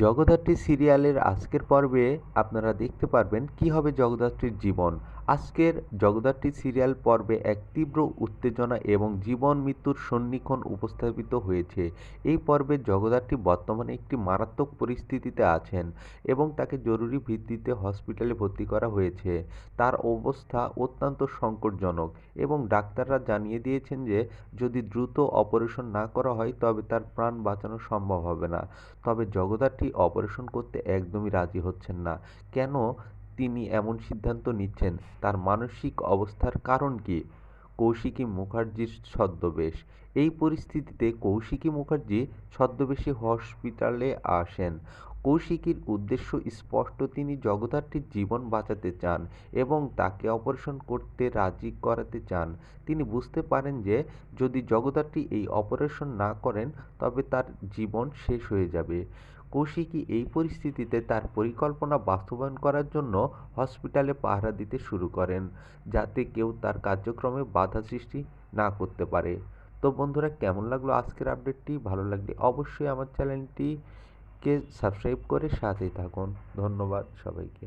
জগদ্ধাত্রী সিরিয়ালের আজকের পর্বে আপনারা দেখতে পারবেন কি হবে জগদ্ধাত্রীর জীবন। আজকের জগদ্ধাত্রী সিরিয়াল পর্বে এক তীব্র উত্তেজনা এবং জীবন মৃত্যুর সন্নিক্ষণ উপস্থাপিত হয়েছে। এই পর্বে জগদ্ধাত্রী বর্তমানে একটি মারাত্মক পরিস্থিতিতে আছেন এবং তাকে জরুরি ভিত্তিতে হসপিটালে ভর্তি করা হয়েছে। তার অবস্থা অত্যন্ত সংকটজনক এবং ডাক্তাররা জানিয়ে দিয়েছেন যে, যদি দ্রুত অপারেশন না করা হয়, তবে তার প্রাণ বাঁচানো সম্ভব হবে না। তবে জগদ্ধাত্রী অপারেশন করতে একদমই রাজি হচ্ছেন না। কেন তিনি এমন সিদ্ধান্ত নিচ্ছেন? তার মানসিক অবস্থার কারণ কি? কৌশিকী মুখার্জির ছদ্মবেশ। এই পরিস্থিতিতে কৌশিকী মুখার্জি ছদ্মবেশী হসপিটালে আসেন। কৌশিকীর উদ্দেশ্য স্পষ্ট, তিনি জগদ্ধাত্রীর জীবন বাঁচাতে চান এবং তাকে অপারেশন করতে রাজি করাতে চান। তিনি বুঝতে পারেন যে, যদি জগদ্ধাত্রী এই অপারেশন না করেন, তবে তার জীবন শেষ হয়ে যাবে। কৌশিকী এই পরিস্থিতিতে তার পরিকল্পনা বাস্তবায়ন করার জন্য হসপিটালে পাহারা দিতে শুরু করেন, যাতে কেউ তার কার্যক্রমে বাধা সৃষ্টি না করতে পারে। তো বন্ধুরা, কেমন লাগল আজকের আপডেটটি? ভালো লাগলে অবশ্যই আমার চ্যানেলটিকে সাবস্ক্রাইব করে সাথেই থাকুন। ধন্যবাদ সবাইকে।